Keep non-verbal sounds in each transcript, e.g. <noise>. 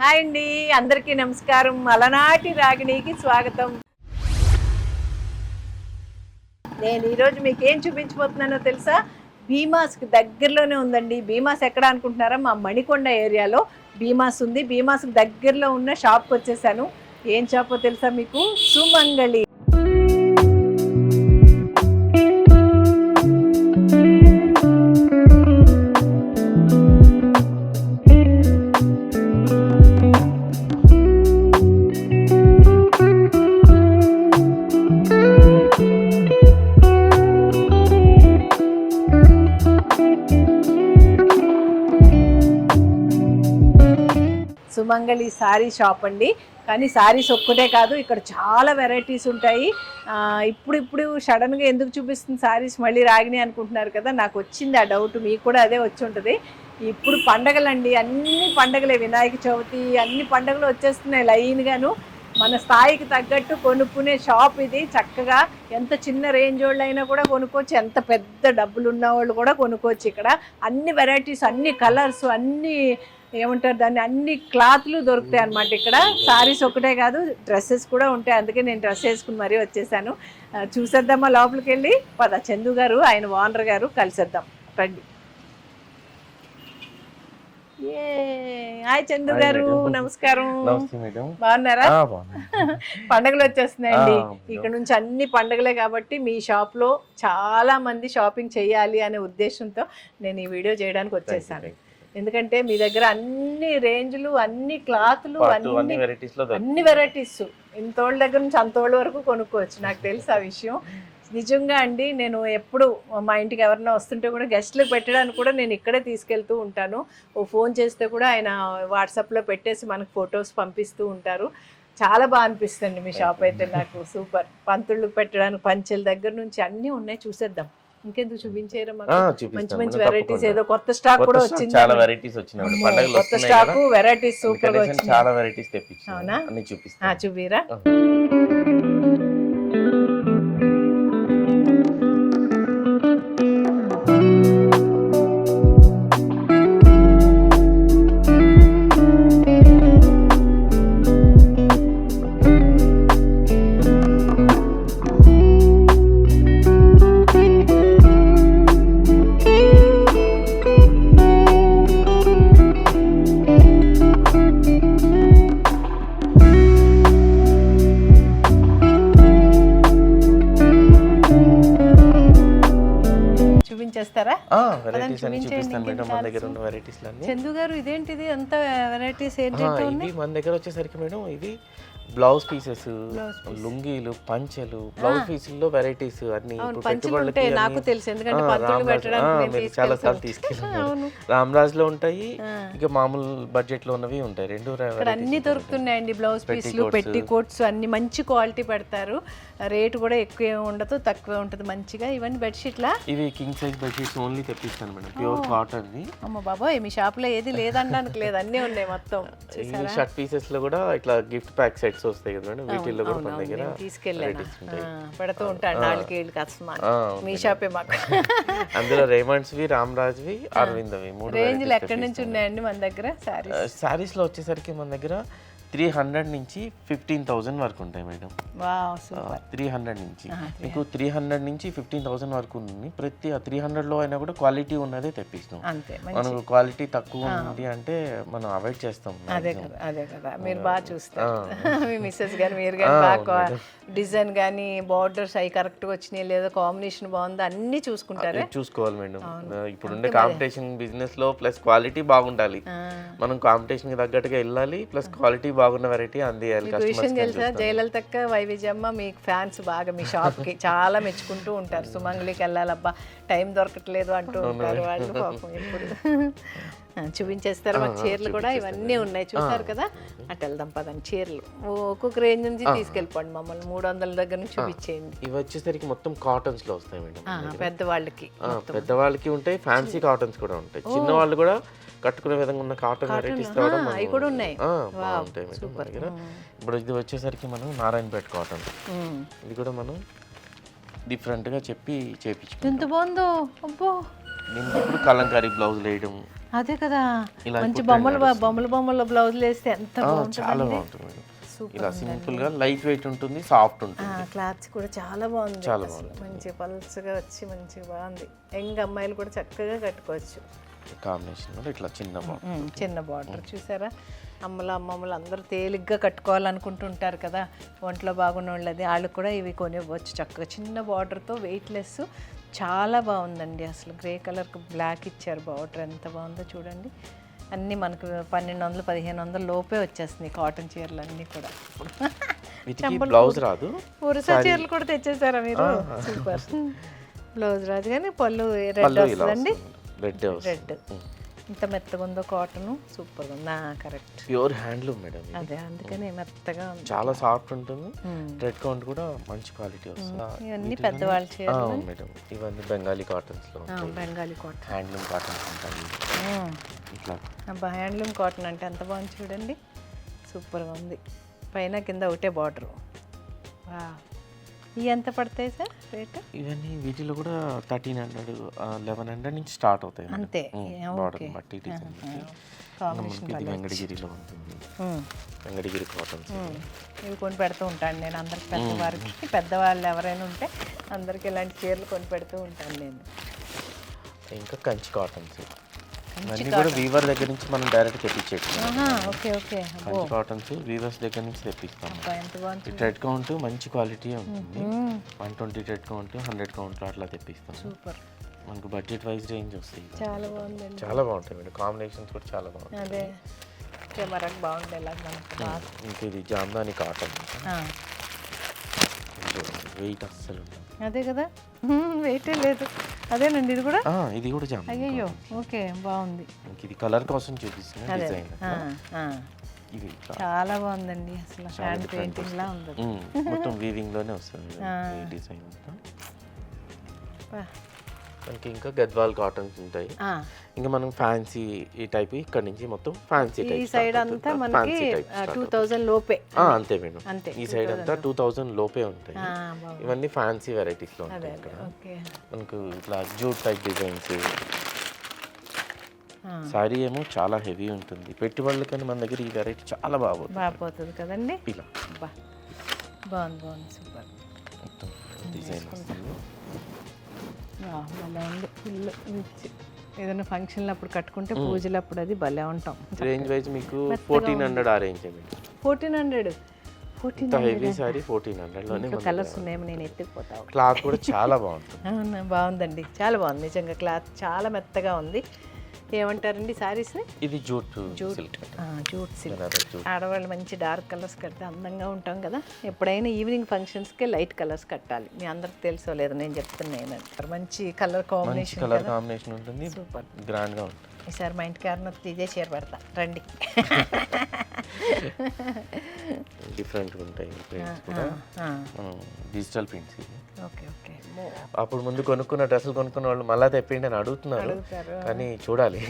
Hi అండి అందరికీ నమస్కారం. అలనాటి రాగిణికి స్వాగతం. నేను ఈరోజు మీకు ఏం చూపించబోతున్నానో తెలుసా? భీమాస్కి దగ్గరలోనే ఉందండి. భీమాస్ ఎక్కడ అనుకుంటున్నారా? మా మణికొండ ఏరియాలో భీమాస్ ఉంది. భీమాస్కి దగ్గరలో ఉన్న షాప్కి వచ్చేసాను. ఏం షాపో తెలుసా మీకు? సుమంగళి. సుమంగళి శారీ షాప్ అండి. కానీ శారీస్ ఒక్కటే కాదు ఇక్కడ చాలా వెరైటీస్ ఉంటాయి. ఇప్పుడు ఇప్పుడు సడన్గా ఎందుకు చూపిస్తుంది శారీస్ మళ్ళీ రాగినాయి అనుకుంటున్నారు కదా నాకు వచ్చింది ఆ డౌట్ మీకు కూడా అదే వచ్చి ఉంటుంది. ఇప్పుడు పండగలండి అన్ని పండగలే వినాయక చవితి అన్ని పండగలు వచ్చేస్తున్నాయి లైన్గాను. మన స్థాయికి తగ్గట్టు కొనుక్కునే షాప్ ఇది చక్కగా ఎంత చిన్న రేంజ్ వాళ్ళు అయినా కూడా కొనుక్కోవచ్చు ఎంత పెద్ద డబ్బులు ఉన్న వాళ్ళు కూడా కొనుక్కోవచ్చు ఇక్కడ. అన్ని వెరైటీస్ అన్ని కలర్స్ అన్ని ఏమంటారు? దాన్ని అన్ని క్లాత్లు దొరుకుతాయి అన్నమాట ఇక్కడ. సారీస్ ఒకటే కాదు డ్రెస్సెస్ కూడా ఉంటాయి. అందుకే నేను డ్రెస్ వేసుకుని మరీ వచ్చేసాను. చూసేద్దామా లోపలికి వెళ్ళి పద చందు గారు ఆయన ఓనర్ గారు కలిసేద్దాం. రండి. ఏ హాయ్ చందు గారు. నమస్కారం. బాగున్నారా. పండగలు వచ్చేస్తున్నాయండి. ఇక్కడ నుంచి అన్ని పండగలే కాబట్టి మీ షాప్లో చాలా మంది షాపింగ్ చేయాలి అనే ఉద్దేశంతో నేను ఈ వీడియో చేయడానికి వచ్చేసాను. ఎందుకంటే మీ దగ్గర అన్ని రేంజ్లు అన్ని క్లాత్లు అన్ని వెరైటీస్. అన్ని వెరైటీస్ ఇంతోళ్ళ దగ్గర నుంచి అంతోళ్ళ వరకు కొనుక్కోవచ్చు. నాకు తెలుసు ఆ విషయం. నిజంగా అండి నేను ఎప్పుడు మా ఇంటికి ఎవరైనా వస్తుంటే కూడా గెస్ట్లు పెట్టడానికి కూడా నేను ఇక్కడే తీసుకెళ్తూ ఉంటాను. ఓ ఫోన్ చేస్తే కూడా ఆయన వాట్సాప్లో పెట్టేసి మనకు ఫొటోస్ పంపిస్తూ ఉంటారు. చాలా బాగా అనిపిస్తుంది మీ షాప్ అయితే నాకు. సూపర్. పంతుళ్ళు పెట్టడానికి పంచెల దగ్గర నుంచి అన్నీ ఉన్నాయి. చూసేద్దాం. ఇంకెందుకు చూపించారా మంచి మంచి వెరైటీస్. ఏదో కొత్త స్టాక్ కూడా వచ్చింది చాలా వెరైటీస్ వచ్చినాయి. పండగలు కొత్త స్టాక్ వెరైటీస్ సూపర్గా చాలా వెరైటీస్ తెప్పించాను అవునా? చూపిస్తాను. చూపిరా? వెరైటీస్ అన్ని చూపిస్తాను మేడం మన దగ్గర? ఉన్న వెరైటీస్ చందు గారు ఇదేంటిది? అంత వెరైటీస్ ఉన్నాయి? మన దగ్గర వచ్చేసరికి మేడం ఇవి బ్లౌజ్ పీసెస్. లుంగీలు పంచెలు బ్లౌజ్ పీసుల్లో వెరైటీస్ అన్ని నాకు తెలుసు ఎందుకంటే చాలా సార్లు. తీసుకెళ్ళాను. రామ్రాజ్లో ఉంటాయి. ఇక మామూలు బడ్జెట్లో ఉన్నవి ఉంటాయి రెండు అన్ని. దొరుకుతున్నాయండి బ్లౌజ్ పీస్లు. పెట్టి కోట్స్ అన్ని మంచి క్వాలిటీ పెడతారు. రేటు కూడా ఎక్కువ ఉండదు తక్కువ ఉంటుంది మంచిగా. ఇవన్నీ బెడ్షీట్లా ఇవి కింగ్ సైజ్ బెడ్షీట్స్ ఓన్లీ తెప్పిస్తాను మేడం ప్యూర్ కాటన్ అమ్మ బాబోయ్ మీ షాప్లో ఏది లేదనడానికి లేదు అన్నీ ఉన్నాయి మొత్తం. షర్ట్ పీసెస్లో కూడా ఇట్లా గిఫ్ట్ ప్యాక్ సెట్స్ వస్తాయి కదా మేడం? వీటిల్లో కూడా మన దగ్గర తీసుకెళ్ళాను? పెడుతూ ఉంటాను నాలుగు ఏళ్ళు కస్టమర్ మీ. షాపే మాకు. <laughs> అందులో రేమండ్స్ వి రామ్రాజ్ వి అరవింద్ వి మూడు రేంజ్లు ఎక్కడి నుంచి ఉన్నాయండి మన దగ్గర? సారీస్లో వచ్చేసరికి మన దగ్గర త్రీ హండ్రెడ్ నుంచి ఫిఫ్టీన్ థౌసండ్ వరకు ఉంటాయి మేడం. త్రీ హండ్రెడ్ నుంచి. మీకు త్రీ హండ్రెడ్ నుంచి ఫిఫ్టీన్ థౌసండ్ వరకు ఉంది. ప్రతి త్రీ హండ్రెడ్లో అయినా కూడా క్వాలిటీ ఉన్నదే తెప్పిస్తాం. మనకు క్వాలిటీ తక్కువ ఉంది అంటే మనం అవాయిడ్ చేస్తాం అదే. కదా అదే కదా. మీరు బాగా చూస్తారు. <laughs> మీ మిస్సెస్ కానీ మీరు డిజైన్ కానీ బార్డర్స్ అవి కరెక్ట్గా వచ్చినాయి లేదా కాంబినేషన్ బాగుందా అన్నీ చూసుకుంటారు? చూసుకోవాలి మేడం. ఇప్పుడు ఉండే కాంపిటీషన్ బిజినెస్లో ప్లస్ క్వాలిటీ బాగుండాలి. మనం కాంపిటీషన్కి తగ్గట్టుగా వెళ్ళాలి ప్లస్ క్వాలిటీ బాగున్న వెరైటీ అందియాలి విషయం తెలుసా? జయలలితక్క వైవిజమ్మ మీకు ఫ్యాన్స్ బాగా మీ షాప్కి చాలా మెచ్చుకుంటూ ఉంటారు. సుమంగళికి వెళ్ళాలబ్బా టైం దొరకట్లేదు అంటూ ఉంటారు వాళ్ళు పాపం ఎప్పుడు. <laughs> చూపించేస్తారు మాకు చీరలు కూడా ఇవన్నీ ఉన్నాయి. చూసారు కదా? అటు వెళ్దాం పదండి చీరలు. ఒక్కొక్క రేంజ్ నుంచి తీసుకెళ్ళిపోండి మమ్మల్ని. మూడు వందల దగ్గర నుంచి చూపించేయండి. ఇవి వచ్చేసరికి మొత్తం కాటన్స్లో వస్తాయి మేడం. పెద్దవాళ్ళకి పెద్దవాళ్ళకి ఉంటాయి ఫ్యాన్సీ కాటన్స్ కూడా ఉంటాయి. చిన్న వాళ్ళు కూడా కట్టుకునే విధంగా ఉన్న కాటన్ వెరైటీస్ అవి కూడా ఉన్నాయి. బాగుంటాయి మేడం మన దగ్గర. ఇప్పుడు ఇది వచ్చేసరికి మనం నారాయణపేట కాటన్. ఇది కూడా మనం డిఫరెంట్గా చెప్పి చేపించుకుంటాం. ఎంత బాగుందో? అబ్బో. దీనికి ఇప్పుడు కలంకారీ బ్లౌజ్ వేయడం అదే కదా. ఇలా మంచి బొమ్మలు బొమ్మల బొమ్మల బ్లౌజులు వేస్తే ఎంత చాలా బాగుంటుంది ఇలా సింపుల్గా లైట్ వెయిట్ ఉంటుంది సాఫ్ట్ ఉంటుంది. క్లాత్స్ కూడా చాలా బాగుంది. చాలా అసలు మంచి పల్స్గా వచ్చి మంచిగా బాగుంది. యంగ్ అమ్మాయిలు కూడా చక్కగా కట్టుకోవచ్చు. కాంబినేషన్ కూడా ఇట్లా చిన్న బాగుంది చిన్న బార్డర్ చూసారా? అమ్మలు అమ్మమ్మలు అందరూ తేలిగ్గా కట్టుకోవాలనుకుంటుంటారు కదా. ఒంట్లో బాగున్న వాళ్ళది వాళ్ళకి కూడా ఇవి కొనివ్వచ్చు చక్కగా చిన్న బార్డర్తో వెయిట్లెస్ చాలా బాగుందండి. అసలు గ్రే కలర్కి బ్లాక్ ఇచ్చారు బార్డర్. ఎంత బాగుందో చూడండి. అన్నీ మనకు పన్నెండు వందలు పదిహేను వందల లోపే వచ్చేస్తున్నాయి కాటన్ చీరలు అన్నీ కూడా బ్లౌజ్ రాదు. పురుష చీరలు కూడా తెచ్చేసారా మీరు? సూపర్. బ్లౌజ్ రాదు కానీ పళ్ళు రెడ్ వస్తుందండి. రెడ్. రెడ్ ఇంత మెత్తగా ఉందో కాటన్ సూపర్గా ఉంది. కరెక్ట్. Pure handloom madam. అదే అందుకని మెత్తగా ఉంది. చాలా సాఫ్ట్ ఉంటుంది. రెడ్ కౌంట్ కూడా మంచి క్వాలిటీ వస్తుంది. ఇవన్నీ పెద్దవాళ్ళ అవును మేడం. ఇవన్నీ బెంగాలీ కాటన్స్లో బెంగాలీ కాటన్. హ్యాండ్లూమ్ కాటన్స్ ఉంటాయి. ఇట్లా. అబ్బా హ్యాండ్లూమ్ కాటన్ అంటే ఎంత బాగుంది చూడండి. సూపర్గా ఉంది. పైన కింద ఒకటే బార్డర్. ఇవి ఎంత పడతాయి సార్ రేటు? ఇవన్నీ వీటిలో కూడా థర్టీన్ హండ్రెడ్ లెవెన్ హండ్రెడ్ నుంచి స్టార్ట్ అవుతాయి అంతే. బార్డర్ బట్టి ఇది వెంకటగిరిలో ఉంటుంది. వెంకటగిరి కాటన్స్ ఇవి కొని పెడుతూ ఉంటాను నేను అందరికి పెద్దవారికి పెద్దవాళ్ళు ఎవరైనా ఉంటే అందరికి ఇలాంటి చీరలు కొని పెడుతూ ఉంటాను నేను. ఇంకా కంచి కాటన్స్ ఇవన్నీ కూడా వీవర్ దగ్గర నుంచి మనం డైరెక్ట్ తెప్పించేది ఆహా, okay okay. Kanchi cottons weavers దగ్గర నుంచి తెప్పిస్తాం బాగుంది ట్రెడ్ కౌంట్ మంచి క్వాలిటీ ఉంటుంది. One twenty thread count hundred count అట్లా తెప్పిస్తాం సూపర్. మనకు బడ్జెట్ వైజ్ రేంజ్ వస్తాయి చాలా బాగుందండి. చాలా బాగుంటాయి కాంబినేషన్స్ కూడా చాలా బాగుంటాయి. అదే. కెమెరాకి బాగుండేలా ఇంకా ఇది జామ్దాని కాటన్. వెయిట్ అస్సలు అదే కదా. <laughs> వెయిటే లేదు. అదేనండి ఇది కూడా? ఆ, ఇది కూడా జామ్దాని అయ్యయ్యో ఓకే బాగుంది. ఇది కలర్ కోసం చూపిస్తున్న డిజైన్. ఆ, ఆ. ఇది చాలా బాగుందండి అసలు హ్యాండ్ పెయింటింగ్ లా ఉంది. మొత్తం వీవింగ్లోనే వస్తుంది. <laughs> ఈ డిజైన్ అంతా. మనకి ఇంకా గద్వాల్ కాటన్స్ ఉంటాయి. ఇంకా మనం ఫ్యాన్సీ ఈ టైప్ ఇక్కడ నుంచి మొత్తం ఫ్యాన్సీ ఈ సైడ్ అంతా మనకి టూ థౌజండ్ లోపే. అంతే మేడం. అంతే ఈ సైడ్ అంతా టూ థౌజండ్ లోపే ఉంటాయి. ఇవన్నీ ఫ్యాన్సీ వెరైటీస్లో ఉంటాయి ఇక్కడ. మనకు ఇట్లా జూట్ టైప్ డిజైన్స్. శారీ ఏమో చాలా హెవీ ఉంటుంది. పెట్టుబడులకని మన దగ్గర ఈ వెరైటీ చాలా బాగుంది బాగా పోతుంది కదండి? ఇలా. బాగుంది బాగుంది సూపర్. డిజైన్ భలే ఉంది. ఫుల్ రిచ్ ఏదైనా ఫంక్షన్లు అప్పుడు కట్టుకుంటే పూజలు అప్పుడు అది భలే ఉంటాం. రేంజ్ వైజ్ మీకు ఫోర్టీన్ హండ్రెడ్ ఆ range fourteen hundred fourteen heavy sari fourteen colours ఉన్నాయేమో నేను ఎత్తుకుపోతా క్లాత్ కూడా చాలా బాగుంటుంది. <laughs> అవునా బాగుందండి. చాలా బాగుంది. నిజంగా క్లాత్ చాలా మెత్తగా ఉంది. ఏమంటారండి శారీస్ని ఇది jute silk jute silk jute. ఆడవాళ్ళు మంచి డార్క్ కలర్స్ కడితే అందంగా ఉంటాం కదా. ఎప్పుడైనా ఈవినింగ్ ఫంక్షన్స్కి లైట్ కలర్స్ కట్టాలి. మీ అందరికి తెలుసో లేదు నేను చెప్తున్నాను మంచి కలర్ కాంబినేషన్ కలర్ కాంబినేషన్ ఉంటుంది. సూపర్ గ్రాండ్గా ఉంటుంది. ఈసారి మా ఇంటికి ఎవరన్నా ఇదే చీర పెడతా. రండి. <laughs> డిఫరెంట్ ఉంటాయి ప్రింట్స్ కూడా. డిజిటల్ ప్రింట్స్ ఇవి. ఓకే ఓకే అప్పుడు ముందు కొనుక్కున్న డ్రెస్సులు కొనుక్కున్న వాళ్ళు మళ్ళీ తెప్పిండి అని అడుగుతున్నారు. కానీ చూడాలి.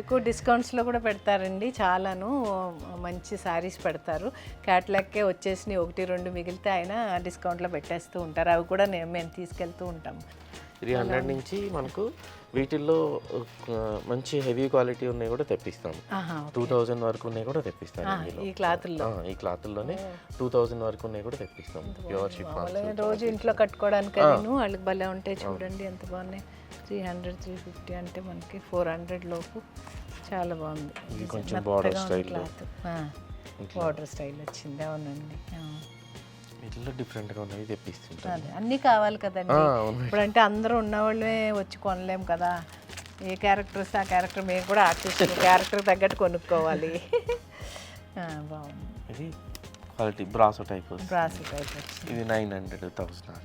ఎక్కువ డిస్కౌంట్స్లో కూడా పెడతారండి చాలాను. మంచి శారీస్ పెడతారు. క్యాట్లాగ్కే వచ్చేసి ఒకటి రెండు మిగిలితే ఆయన డిస్కౌంట్లో పెట్టేస్తూ ఉంటారు. అవి కూడా నేను మేము తీసుకెళ్తూ ఉంటాం. త్రీ హండ్రెడ్ నుంచి మనకు వీటిల్లో మంచి హెవీ క్వాలిటీ ఉన్నాయి కూడా తెప్పిస్తాం టూ థౌజండ్ వరకు ఉన్నాయి కూడా తెప్పిస్తాం. ఈ క్లాతుల్లో? ఆ, ఈ క్లాత్ల్లోనే టూ థౌజండ్ వరకు ఉన్నాయి కూడా తెప్పిస్తాం ప్యూర్ షిఫాన్ మామూలుగా రోజు ఇంట్లో కట్టుకోవడానికి వాళ్ళకి భలే ఉంటాయి చూడండి ఎంత బాగున్నాయి. త్రీ హండ్రెడ్ త్రీ ఫిఫ్టీ అంటే మనకి ఫోర్ హండ్రెడ్ లోపు చాలా బాగుంది. కొంచెం border style లో. క్లాత్. బార్డర్ స్టైల్ వచ్చింది. అవునండి. వీటిల్లో డిఫరెంట్గా ఉన్నవి తెప్పిస్తుంటాం అదే అన్నీ కావాలి కదండి. ఇప్పుడంటే అందరూ ఉన్నవాళ్ళే వచ్చి కొనలేం కదా. ఏ క్యారెక్టర్ వస్తే ఆ క్యారెక్టర్ మేము కూడా ఆర్టిస్ట్ క్యారెక్టర్ తగ్గట్టు కొనుక్కోవాలి. బాగుంది. ఇది quality brasso type brass type ఇది నైన్ హండ్రెడ్ థౌసండ్.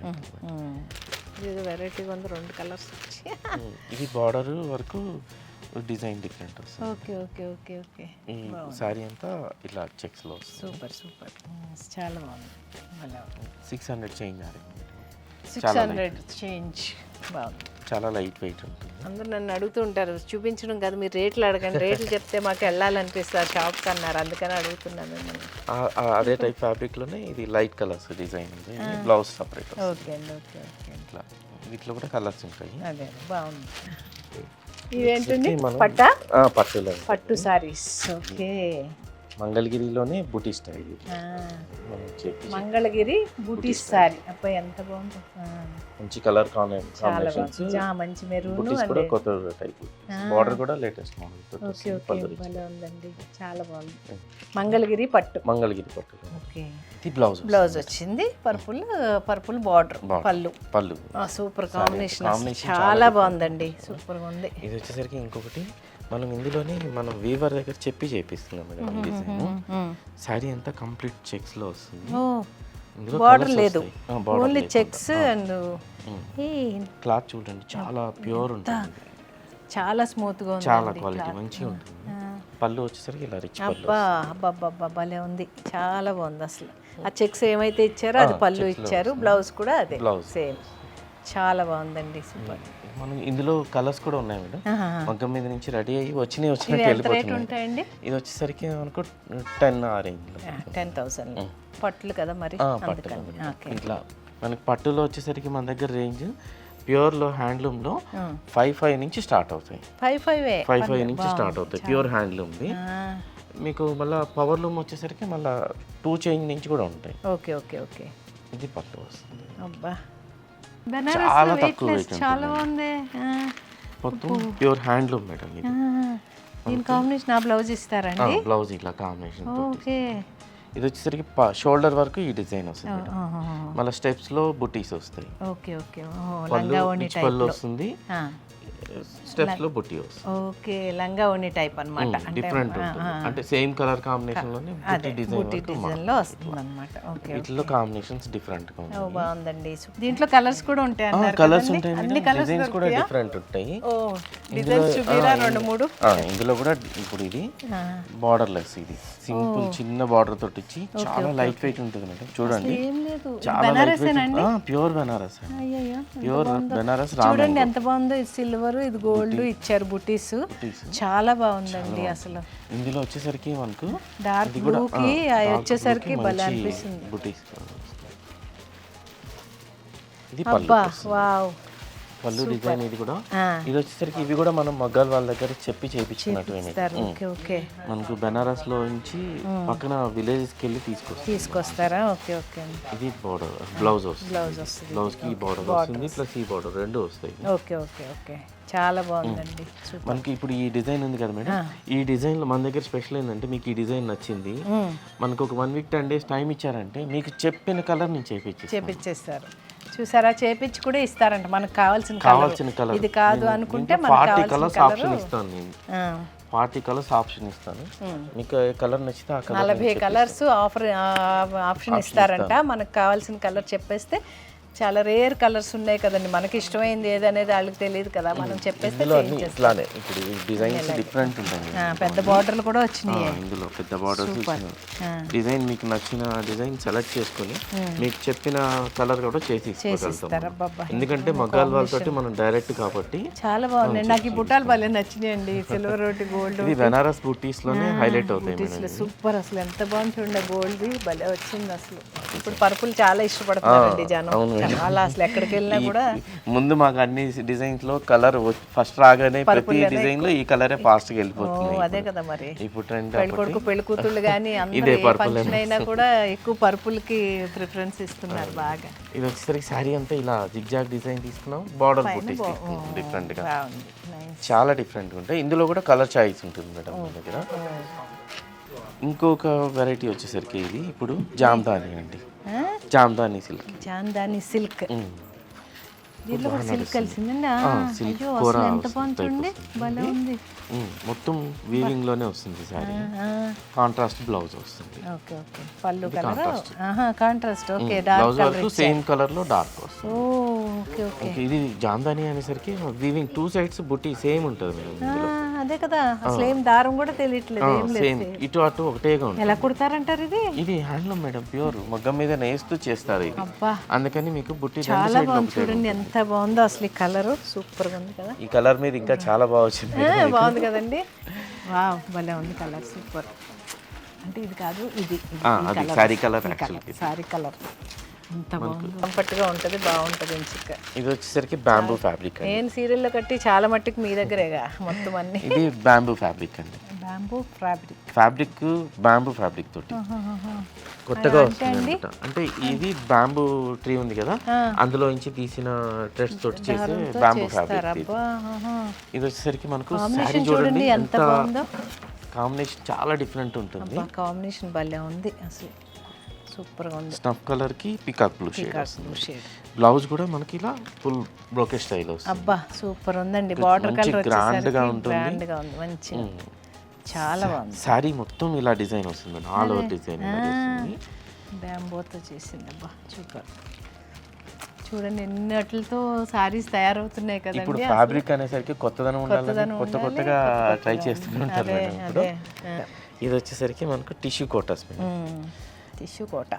ఇది వెరైటీగా ఉంది రెండు కలర్స్ వచ్చి. ఇది బార్డర్ వరకు డిజైన్ డిఫరెంట్ వస్తుంది. Okay okay okay okay. ఈ శారీ అంతా ఇట్లా చెక్స్లో వస్తుంది. Super super. చాలా బాగుంది. భలే six hundred change six hundred change. బాగుంది. చాలా లైట్ వెయిట్ ఉంటుంది. అందరూ నన్ను అడుగుతూ ఉంటారు చూపించడం కాదు మీరు రేట్లు అడగండి. రేట్లు చెప్తే మాకు వెళ్ళాలనిపిస్తుంది షాప్కి అన్నారు. అందుకని అడుగుతున్నాను మిమ్మల్ని. ఆ- ఆ అదే టైప్ ఫ్యాబ్రిక్లోనే ఇది లైట్ కలర్స్ డిజైన్ ఉంది. బ్లౌజ్ సపరేట్ ఓకే అండి ఓకే ఓకే. ఇట్లా. వీటిలో కూడా కలర్స్ ఉంటాయి. అదే అదే. బాగుంది. ఇవేంటండి పట్ట? పట్టు సారీస్. ఓకే. మంగళగిరిలోనే బుటీ స్టైల్ మంగళగిరి బూటీస్ సారీ. అబ్బాయి ఎంత బాగుంది. మంచి కలర్ చాలా కాంబినేషన్స్. మంచి మెరూన్ బుటీస్ కూడా కొత్త టైప్. బార్డర్ కూడా లేటెస్ట్ మోడల్. ఓకే ఓకే భలే ఉందండి. చాలా బాగుంది. మంగళగిరి పట్టు. మంగళగిరి పట్టు. ఓకే. ఇది బ్లౌజ్ బ్లౌజ్ వచ్చింది. Purple purple border. పళ్ళు. పళ్ళు. Super combination. చాలా బాగుందండి. సూపర్గా ఉంది. ఇది వచ్చేసరికి ఇంకొకటి మనం ఇందులోనే మనం వీవర్ దగ్గర చెప్పి చేపిస్తున్నాం మేడం ఈ డిజైన్. శారీ అంతా కంప్లీట్ చెక్స్లో వస్తుంది బార్డర్ లేదు. ఓన్లీ. Checks and. క్లాత్ చూడండి చాలా ప్యూర్ ఉంటుంది. చాలా స్మూత్గా చాలా ఉంది క్వాలిటీ మంచిగా ఉంటుంది. పళ్ళు వచ్చేసరికి ఇలా రిచ్ పళ్ళు అబ్బా అబ్బా భలే ఉంది. చాలా బాగుంది అసలు. ఆ చెక్స్ ఏమైతే ఇచ్చారో అది పళ్ళు ఇచ్చారు బ్లౌజ్ కూడా అదే. సేమ్. చాలా బాగుందండి సూపర్. మనం ఇందులో కలర్స్ కూడా ఉన్నాయి మేడం. మగ్గం మీద నుంచి రెడీ అయ్యి వచ్చినాయి వచ్చినట్టు వెళ్ళిపోతున్నాయి. ఇది వచ్చేసరికి మనకు టెన్ ఆ రేంజ్లో టెన్ థౌసండ్. పట్లు కదా మరి? ఇట్లా మనకి పట్టులో వచ్చేసరికి మన దగ్గర రేంజ్ ప్యూర్లో హ్యాండ్లూమ్లో ఫైవ్ ఫైవ్ నుంచి స్టార్ట్ అవుతాయి. ఫైవ్ ఫైవ్ ఫైవ్ ఫైవ్ నుంచి స్టార్ట్ అవుతాయి ప్యూర్ హ్యాండ్లూమ్ది మీకు మళ్ళీ పవర్ లూమ్ వచ్చేసరికి మళ్ళీ టూ చేంజ్ నుంచి కూడా ఉంటాయి. Okay okay okay. ఇది పట్టు వస్తుంది. అబ్బా. చాలా తక్కువ చాలా బాగుంది. ఆ, మొత్తం ప్యూర్ హ్యాండ్లూమ్ మేడం ఇది. దీని కాంబినేషన్ ఆ బ్లౌజ్ ఇస్తారండి? బ్లౌజ్ ఇట్లా కాంబినేషన్ ఓకే. ఇది వచ్చేసరికి షోల్డర్ వరకు ఈ డిజైన్ వస్తుంది. మళ్ళీ స్టెప్స్లో బుటీస్ వస్తాయి. Okay okay. పళ్ళు వస్తుంది. స్టెప్స్లో బుటీ వస్తుంది. ఓకే లంగా ఓణి టైప్ అన్నమాట. డిఫరెంట్ అంటే సేమ్ కలర్ కాంబినేషన్లోనే బుటీ డిజైన్ బూటీ డిజైన్లో వస్తుంది అనమాట ఓకే వీటిలో కాంబినేషన్స్ డిఫరెంట్గా ఓ ఉంటాయి బాగుందండి. దీంట్లో కలర్స్ కూడా ఉంటాయి అన్నారు కలర్స్? ఉంటాయి అన్ని కలర్స్ కూడా డిఫరెంట్ ఉంటాయి. ఓ డిజైన్స్ చూపిరా రెండు మూడు? ఇందులో కూడా ఇప్పుడు ఇది. బార్డర్ లెస్ ఇది. సింపుల్ చిన్న బార్డర్ తోటి ఇచ్చి చాలా లైట్ వెయిట్ ఉంటుంది మేడం చూడండి. చాలా light weight pure Banaras pure Banaras చూడండి ఎంత బాగుందో. ఇది సిల్వర్ ఇది గోల్డ్ ఇచ్చారు బుటీస్ చాలా బాగుందండి అసలు. ఇందులో వచ్చేసరికి మనకు డార్క్ బ్లూ కి వచ్చేసరికి భలే అనిపిస్తుంది. బుటీస్ ఇది వావ్. పళ్ళు డిజైన్ ఇది కూడా. ఇది వచ్చేసరికి ఇవి కూడా మనం మగ్గాల వాళ్ళ దగ్గర చెప్పి చేయించుకున్నట్టు ఇస్తారు ఓకే ఓకే మనకు బెనారస్లో నుంచి పక్కన విలేజెస్కి వెళ్ళి తీసుకొస్తాం తీసుకొస్తారా? ఓకే ఓకే ఇది బార్డర్ బ్లౌజ్ వస్తుంది. బ్లౌజ్ వస్తుంది. బ్లౌజ్కి ఈ బార్డర్ వస్తుంది ప్లస్ ఈ బార్డర్ రెండు వస్తాయి. ఓకే ఓకే ఓకే చాలా బాగుందండి. మనకి ఇప్పుడు ఈ డిజైన్ ఉంది కదా మేడం? ఈ డిజైన్లో మన దగ్గర స్పెషల్ ఏంటంటే మీకు ఈ డిజైన్ నచ్చింది. మనకు ఒక one week ten days time ఇచ్చారంటే మీకు చెప్పిన కలర్ నేను చేపించి చేపించేస్తారు చూసారా? చేపించి కూడా ఇస్తారంట. మనకు కావాల్సిన కావాల్సిన కలర్ ఇది కాదు అనుకుంటే మనకు ఫార్టీ కలర్స్ కలర్ ఆప్షన్ ఇస్తాను నేను. ఫార్టీ కలర్స్ ఆప్షన్ ఇస్తాను. మీకు ఏ కలర్ నచ్చితే నలభై కలర్స్ ఆఫర్ ఆప్షన్ ఇస్తారంట. మనకు కావాల్సిన కలర్ చెప్పేస్తే చాలా రేర్ కలర్స్ ఉన్నాయి కదండి. మనకి ఇష్టమైంది ఏదనేది వాళ్ళకి తెలియదు కదా. మనం చెప్పేస్తే ఇట్లానే. ఇప్పుడు డిజైన్స్ డిఫరెంట్ ఉంటాయి. పెద్ద బార్డర్లు కూడా వచ్చినాయి. ఇందులో పెద్ద బార్డర్స్ డిజైన్ మీకు నచ్చిన డిజైన్ సెలెక్ట్ చేసుకొని మీకు చెప్పిన కలర్ కూడా చేసి ఎందుకంటే మగ్గాల వాళ్ళతోటి మనం డైరెక్ట్ కాబట్టి చాలా బాగున్నాయి. నాకు ఈ బుట్టాలు భలే నచ్చినాయండి సిల్వర్ <laughs> ఒకటి గోల్డ్ ఇది బెనారస్ బూటీస్లోనే హైలైట్ అవుతాయి సూపర్ అసలు. ఎంత బాగుంది చూడండి. గోల్డ్ భలే వచ్చింది అసలు. ఇప్పుడు పర్పుల్ చాలా ఇష్టపడుతున్నారండి జనం. చాలా అసలు ఎక్కడికి వెళ్ళినా కూడా ముందు మాకు అన్ని డిజైన్స్లో కలర్ ఫస్ట్ రాగానే ప్రతి డిజైన్లో ఈ కలరే ఫాస్ట్గా వెళ్ళిపోతుంది అదే కదా మరి. ఇప్పుడు ట్రెండ్ పెళ్ళి కొడుకు పెళ్ళి కూతుళ్ళు కానీ <laughs> ఏ ఫంక్షన్ అయినా కూడా ఎక్కువ పర్పుల్కి ప్రిఫరెన్స్ ఇస్తున్నారు బాగా. ఇది వచ్చేసరికి శారీ అంతా ఇలా జిగ్జాగ్ డిజైన్ తీసుకున్నాం బార్డర్ డిఫరెంట్గా. చాలా డిఫరెంట్ ఉంటాయి. ఇందులో కూడా కలర్ చాయిస్ ఉంటుంది మేడం మన దగ్గర. ఇంకొక వెరైటీ వచ్చేసరికి ఇది. ఇప్పుడు జామ్దాని అండి. జామ్దాని సిల్క్. చాందాని సిల్క్. దీంట్లో కూడా సిల్క్ కలిసిందండి. అయ్యో కూర ఎంత చూడండి. భలే ఉంది. మొత్తం వీవింగ్లోనే వస్తుంది ఆ, కాంట్రాస్ట్ బ్లౌజ్ వస్తుంది. Okay okay. పళ్ళు కలర్. ఆహా కాంట్రాస్ట్ ఓకే డార్క్ వరకు సేమ్ కలర్లో డార్క్ ఓ ఓకే ఓకే ఇంకా ఇది జామ్దాని అనేసరికి వీవింగ్ టూ సైడ్స్ బుట్టి సేమ్ ఉంటుంది మేడం ఆ, అదే కదా. అసలు ఏం దారం కూడా తెలియట్లేదు ఏం లేదు సేమ్. ఇటు అటు ఒకటేగా ఉంటుంది. ఎలా కుడతారంటారు ఇది? ఇది హ్యాండ్లూమ్ మేడం ప్యూర్. మగ్గం మీద నేస్తూ చేస్తారు ఇది. అబ్బా. అందుకని మీకు బుట్టి చాలా బాగుంది చూడండి ఎంత బాగుందో అసలు ఈ కలర్ సూపర్గా ఉంది కదా. ఈ కలర్ మీద ఇంకా చాలా బాగా వచ్చింది బాగుంది కదండి. వావ్ భలే ఉంది కలర్ సూపర్ అంటే ఇది కాదు ఇది ఇది ఆ, అది శారీ కలర్ సారీ కలర్ కంఫర్ట్గా ఉంటుంది బాగుంటుంది ఎంచిక ఇది వచ్చేసరికి బ్యాంబూ ఫ్యాబ్రిక్ నేను సీరియల్లో కట్టి చాలా మట్టుకు మీ దగ్గరేగా మొత్తం అన్ని. ఇది బ్యాంబూ ఫ్యాబ్రిక్ అండి. Bamboo fabric fabric bamboo fabric తోటి. కొత్తగా వస్తుంది. అంటే ఇది బ్యాంబూ ట్రీ ఉంది కదా అందులో నుంచి తీసిన థ్రెడ్స్ తోటి చేసే బ్యాంబూ ఫ్యాబ్రిక్. ఇది. వచ్చేసరికి మనకు శారీ కాంబినేషన్ చూడండి ఎంత కాంబినేషన్ చాలా డిఫరెంట్ ఉంటుంది. కాంబినేషన్ భలే ఉంది అసలు. సూపర్గా ఉంది. స్నఫ్ కలర్కి peacock blue shade blue shade blouse కూడా మనకి ఇలా ఫుల్ బ్రోకే స్టైల్ వస్తుంది. అబ్బా సూపర్ ఉందండి. బార్డర్ కలర్ grand గా వచ్చేసరికి ఉంటుంది. గ్రాండ్గా ఉంది మంచి చాలా బాగుంది. శారీ మొత్తం ఇలా డిజైన్ వస్తుంది. ఆల్ ఓవర్ డిజైన్ బ్యాంబోతో చేసింది అబ్బా సూపర్. చూడండి ఎన్ని వాటితో సారీస్ తయారవుతున్నాయి ఇప్పుడు కదండి ఫ్యాబ్రిక్ అనేసరికి కొత్తదనం ఉండాలని కొత్తదనం కొత్త ఉండాలి, కొత్తగా కొత్త ట్రై చేస్తూనే ఉంటారు మేడం ఇప్పుడు. ఇది వచ్చేసరికి మనకు టిష్యూ కోటస్ మేడం. టిష్యూ కోట.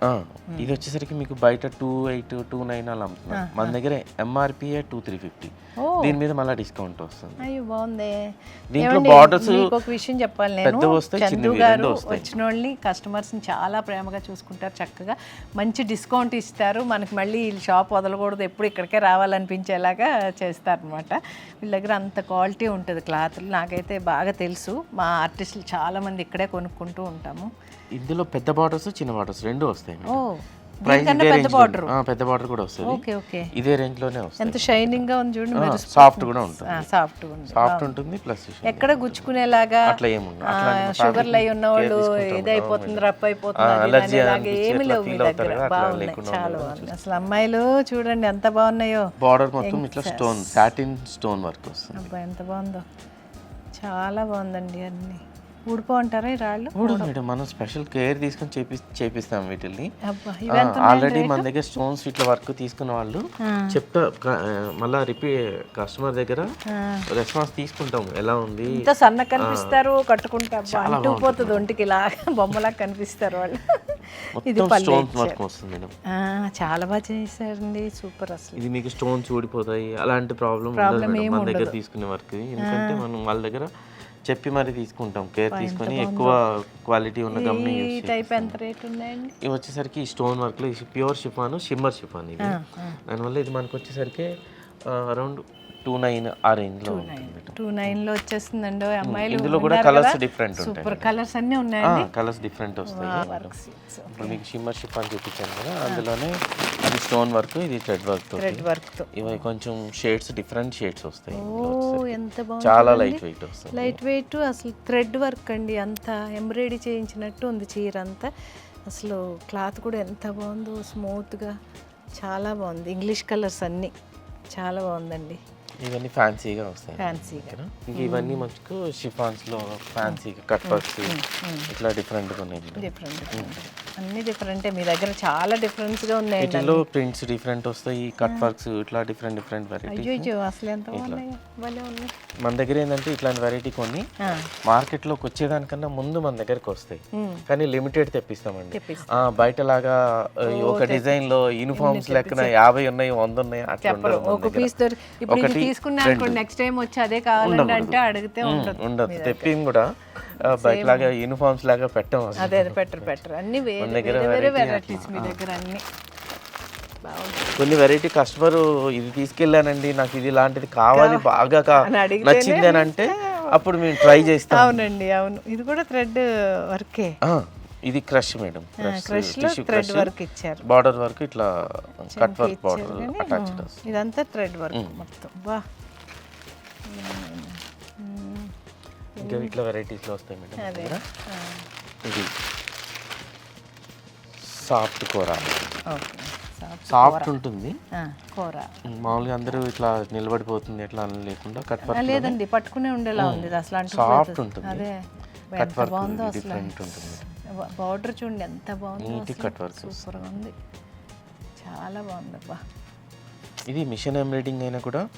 ఇది వచ్చేసరికి మీకు బయట టూ ఎయిట్ టూ నైన్ అలా అమ్ముతున్నారు మన దగ్గర ఎంఆర్పిఏ టూ త్రీ ఫిఫ్టీ. దీని మీద మళ్ళీ డిస్కౌంట్ వస్తుంది. అయ్యో బాగుంది. దీంట్లో మీకు ఒక విషయం చెప్పాలి నేను. చందు గారు. వచ్చిన వాళ్ళని కస్టమర్స్ని చాలా ప్రేమగా చూసుకుంటారు చక్కగా. మంచి డిస్కౌంట్ ఇస్తారు. మనకి మళ్ళీ షాప్ వదలకూడదు. ఎప్పుడు ఇక్కడికే రావాలనిపించేలాగా చేస్తారనమాట వీళ్ళ దగ్గర అంత క్వాలిటీ ఉంటుంది క్లాత్లు నాకైతే బాగా తెలుసు. మా ఆర్టిస్టులు చాలా మంది ఇక్కడే కొనుక్కుంటూ ఉంటాము. ఇందులో పెద్ద బార్డర్స్ చిన్న బార్డర్స్ రెండు వస్తాయి ప్రైస్ ఇదే పెద్ద బార్డర్ పెద్ద కూడా వస్తుంది. Okay okay. ఇదే రేంజ్లోనే వస్తుంది. ఎంత షైనింగ్గా ఉంది చూడండి సాఫ్ట్ కూడా ఉంటుంది. సాఫ్ట్ సాఫ్ట్ ఉంటుంది ప్లస్ ఎక్కడ గుచ్చుకునేలాగా అట్లా. అట్లాంటి షుగర్ లై ఉన్న వాళ్ళు. ఇదైపోతుంది రఫ్ అయిపోతుంది ఏమి లేవు మీ దగ్గర. చాలా అసలు అమ్మాయిలు చూడండి ఎంత బాగున్నాయో. బార్డర్ మొత్తం ఇట్లా స్టోన్ సాటిన్ స్టోన్ వర్క్ వస్తుంది. ఎంత బాగుందో. చాలా బాగుందండి అన్ని. ఊడిపో అంటారా ఈ రాళ్ళు? ఇప్పుడు మేడం మనం స్పెషల్ కేర్ తీసుకొని చేపి చేపిస్తాం ఎంత ఆల్రెడీ మన దగ్గర స్టోన్స్ ఇట్లా వర్క్ తీసుకున్న వాళ్ళు చెప్తా మళ్ళా రిపీట్ కస్టమర్ దగ్గర రెస్పాన్స్ తీసుకుంటాం. ఎలా ఉంది? ఇంత సన్న కనిపిస్తారు కట్టుకుంటే అబ్బా అంటూ పోతుంది ఒంటికి ఇలా <laughs> బొమ్మలా కనిపిస్తారు వాళ్ళు. ఇది స్టోన్స్ వర్క్ వస్తుంది మేడం. చాలా బాగా చేశారండి సూపర్ అసలు. ఇది మీకు స్టోన్స్ ఊడిపోతాయి అలాంటి ప్రాబ్లం మన దగ్గర తీసుకునే వర్క్ ఎందుకంటే మనం వాళ్ళ దగ్గర చెప్పి మరి తీసుకుంటాం. కేర్ తీసుకొని ఎక్కువ క్వాలిటీ ఉన్న కంపెనీ ఈ టైప్ ఎంత రేట్ ఉన్నాయండి? ఇవి వచ్చేసరికి స్టోన్ వర్క్లో ప్యూర్ షిఫాన్ షిమ్మర్ షిఫాన్ ఇది దానివల్ల ఇది మనకు వచ్చేసరికి అరౌండ్ టూ నైన్ ఆ ఉంటుంది మేడం. టూ నైన్లో వచ్చేస్తుందండి అమ్మాయిలు ఇందులో కూడా కలర్స్ డిఫరెంట్ ఉంటాయి సూపర్ కలర్స్ అన్నీ ఉన్నాయండి. కలర్స్ డిఫరెంట్ వస్తాయి. ఇప్పుడు మీకు షిమ్మర్ షిఫాన్ చూపించాను కదా అందులోనే అది స్టోన్ వర్క్ ఇది థ్రెడ్ వర్క్ తోటి. రెడ్ వర్క్తో. ఇవి కొంచెం షేడ్స్ డిఫరెంట్ షేడ్స్ వస్తాయి ఓ ఎంత బాగుంది చాలా లైట్ వెయిట్ వస్తుంది లైట్ వెయిట్ అసలు థ్రెడ్ వర్క్ అండి. అంత ఎంబ్రాయిడరీ చేయించినట్టు ఉంది చీర అంతా. అసలు క్లాత్ కూడా ఎంత బాగుందో స్మూత్గా చాలా బాగుంది. ఇంగ్లీష్ కలర్స్ అన్నీ. చాలా బాగుందండి. ఇవన్నీ ఫ్యాన్సీగా వస్తాయి. ఫ్యాన్సీగా. ఓకేనా? ఇంక ఇవన్నీ మనకు షిఫాన్స్లో ఫ్యాన్సీగా కట్ వర్క్స్ ఇట్లా డిఫరెంట్గా ఉన్నాయి డిఫరెంట్ అన్నీ డిఫరెంటే మీ దగ్గర చాలా డిఫరెన్స్గా ఉన్నాయండి వీటిలో ప్రింట్స్ డిఫరెంట్ వస్తాయి కట్ వర్క్స్ ఇట్లా డిఫరెంట్ డిఫరెంట్ వెరైటీ అసలు ఎంత ఉన్నాయి. మన దగ్గర ఏంటంటే ఇట్లాంటి వెరైటీ కొన్ని మార్కెట్లోకి వచ్చేదానికన్నా ముందు మన దగ్గరకు వస్తాయి. కానీ లిమిటెడ్ తెప్పిస్తామండి. బయటలాగా ఒక డిజైన్లో యూనిఫామ్స్ లెక్కన యాభై ఉన్నాయి వంద ఉన్నాయి అట్లా ఒక. పీస్ ఇప్పుడు ఇది ఒకటి, తీసుకున్నా అనుకోండి నెక్స్ట్ టైం వచ్చి అదే కావాలండి అంటే అడిగితే ఉండదు. ఉండదు. తెప్పిం కూడా ఆ, బయటలాగా యూనిఫామ్స్ లాగా పెట్టాం అదే అదే పెట్టరు పెట్టరు. అన్ని వేరే వెరైటీస్ మీ దగ్గర అన్ని. కొన్ని వెరైటీ కస్టమర్ ఇది తీసుకెళ్ళానండి నాకు ఇది లాంటిది కావాలి బాగా నచ్చింది అని అంటే <laughs> అప్పుడు మేము ట్రై చేస్తాం. అవునండి అవును. ఇది కూడా థ్రెడ్ వర్కే ఇది crush madam. Crush thread work ఇచ్చారు. బార్డర్ వర్క్ ఇట్లా కట్ వర్క్ బార్డర్ ఇదంతా థ్రెడ్ వర్క్ మొత్తం. బా ఇంకా ఇట్లా వెరైటీస్లో వస్తాయి మేడం. ఇది సాఫ్ట్ కూర సాఫ్ట్ సాఫ్ట్ ఉంటుంది. కూర. మామూలుగా అందరూ ఇట్లా నిలబడిపోతుంది ఎట్లా అని లేకుండా కట్ లేదండి పట్టుకునే ఉండేలా ఉంది. అసలు సాఫ్ట్ ఉంటుంది. అదే. కట్ వర్క్ డిఫరెంట్ ఉంటుంది. బార్డర్ చూడండి ఎంత బాగుందో కట్ వర్క్ సూపర్గా ఉంది. చాలా బాగుంది అబ్బా ఇది మిషన్ ఎంబ్రాయిడింగ్ అయినా కూడా.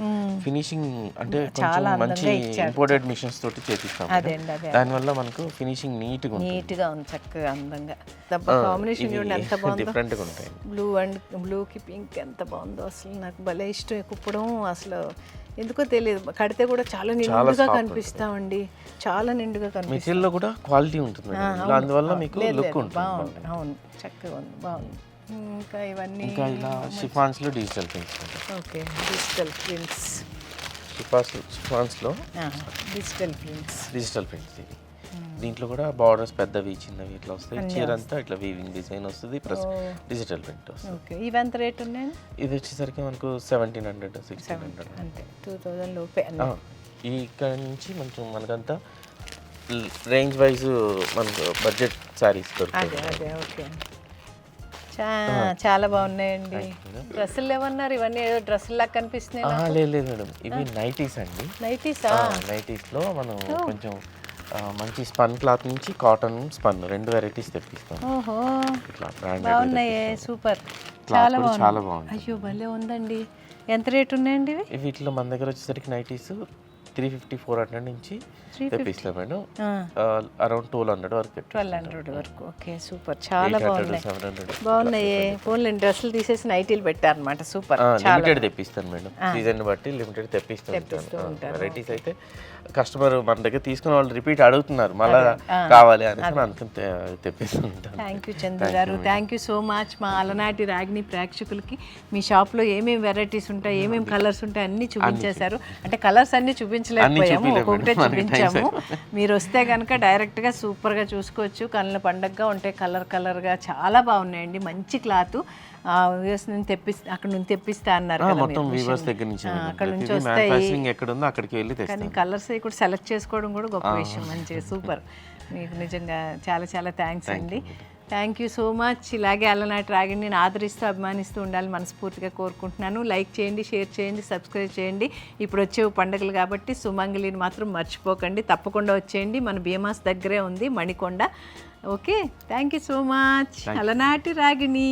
ఫినిషింగ్ అంటే చాలా కొంచెం మంచి. ఇంపోర్టెడ్ మిషన్స్ తోటి చేపిస్తాం దానివల్ల మనకు ఫినిషింగ్ నీట్గా ఉంటుంది. నీట్గా ఉంది చక్కగా అందంగా. కాంబినేషన్ ఎంత బాగుందో. డిఫరెంట్గా ఉంటాయి. బ్లూ అండ్ బ్లూకి పింక్ ఎంత బాగుందో. అసలు నాకు భలే ఇష్టం కుప్పడం అసలు. ఎందుకో తెలియదు కడితే కూడా చాలా నిండుగా కనిపిస్తామండి. చాలా నిండుగా కనిపిస్తాం. మెటీరియల్లో కూడా క్వాలిటీ ఉంటుంది అందువల్ల మీకు లుక్ ఉంటుంది. బాగుంది అవును. చక్కగా ఉంది బాగుంది. ఇంకా ఇవన్నీ ఇంకా ఇలా షిఫాన్స్లో digital prints okay digital prints. Chiffons షిఫాన్స్లో digital prints. Digital prints ఇది దీంట్లో కూడా బార్డర్స్ పెద్దవి చిన్నవి ఇట్లా వస్తాయి. చీర అంతా ఇట్లా వీవింగ్ డిజైన్ వస్తుంది ప్లస్ డిజిటల్ ప్రింట్ వస్తుంది. ఓకే ఇవి ఎంత రేట్ ఉన్నాయండి ఇది వచ్చేసరికి మనకు సెవెంటీన్ హండ్రెడ్ సిక్స్టీన్ హండ్రెడ్ అంతే టూ థౌజండ్ లోపే అన్ని. ఈ ఇక్కడ నుంచి కొంచెం మనకంతా రేంజ్ వైజ్ మనకు బడ్జెట్ శారీస్ దొరుకుతాయి. అదే అదే ఓకే. చా చాలా బాగున్నాయండి. డ్రెస్సులు ఏమన్నారు ఇవన్నీ ఏదో డ్రెస్సులు లాగా కనిపిస్తున్నాయి లేదు లేదు మేడం ఇవి నైటీస్ అండి. నైటీసా నైటీస్లో మనం కొంచెం మంచి స్పన్ క్లాత్ నుంచి కాటన్ స్పన్ రెండు వెరైటీస్ తెప్పిస్తాం. ఇట్లా బాగున్నాయే సూపర్. చాలా బాగుంది. చాలా బాగుంది అయ్యో భలే ఉందండి. ఎంత రేట్ ఉన్నాయండి ఇవి? వీటిలో మన దగ్గర వచ్చేసరికి nighties three fifty four hundred నుంచి తెప్పిస్తాం మేడం. అరౌండ్ టూ హండ్రెడ్ వరకు ట్వెల్వ్ హండ్రెడ్ వరకు. Okay super. చాలా బాగున్నాయి. బాగున్నాయి ఫోన్లో డ్రెస్సులు తీసేసి నైటీలు పెట్టారనమాట సూపర్. లిమిటెడ్ తెప్పిస్తాను మేడం. సీజన్ బట్టి లిమిటెడ్ తెప్పిస్తాను వెరైటీస్ అయితే కస్టమర్ మన దగ్గర తీసుకున్న వాళ్ళు రిపీట్ అడుగుతున్నారు మళ్ళా కావాలి అని అనుకుని థ్యాంక్ యూ చంద్ర గారు. థ్యాంక్ యూ సో మచ్ మా అలనాటి రాగిని ప్రేక్షకులకి మీ షాప్లో ఏమేమి వెరైటీస్ ఉంటాయి ఏమేమి కలర్స్ ఉంటాయి అన్ని చూపించేశారు. అంటే కలర్స్ అన్ని చూపించలేకపోయాము ఒక్కొక్కటే చూపించాము. మీరు వస్తే కనుక డైరెక్ట్గా సూపర్గా చూసుకోవచ్చు. కళ్ళ పండగగా ఉంటాయి కలర్ కలర్గా చాలా బాగున్నాయండి. మంచి క్లాత్. యూఎస్ నుంచి తెప్పిస్తా అక్కడ నుంచి తెప్పిస్తా అన్నారు మొత్తం. వీవర్స్ దగ్గర నుంచి అక్కడ నుంచి వస్తాయి ఎక్కడ ఉందో అక్కడికి వెళ్ళి కానీ కలర్స్ కూడా సెలెక్ట్ చేసుకోవడం కూడా గొప్ప విషయం మంచిగా సూపర్. మీకు నిజంగా చాలా చాలా థ్యాంక్స్ అండి. థ్యాంక్ యూ సో మచ్ ఇలాగే అలనాటి రాగిని నేను ఆదరిస్తూ అభిమానిస్తూ ఉండాలి మనస్ఫూర్తిగా కోరుకుంటున్నాను. లైక్ చేయండి షేర్ చేయండి సబ్స్క్రైబ్ చేయండి. ఇప్పుడు వచ్చే పండుగలు కాబట్టి సుమంగళిని మాత్రం మర్చిపోకండి. తప్పకుండా వచ్చేయండి. మన భీమాస్ దగ్గరే ఉంది Manikonda. Okay thank you so much అలనాటి రాగిణి